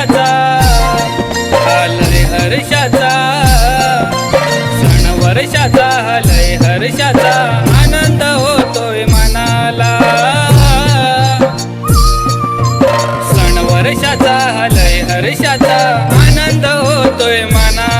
हर्षाचा. रे हर्षाचा. सण वर्षाचा हर्षाचा. आनंद होतोय मनाला. सण वर्षाचा हलय हर्षाचा. आनंद होतोय मनाला.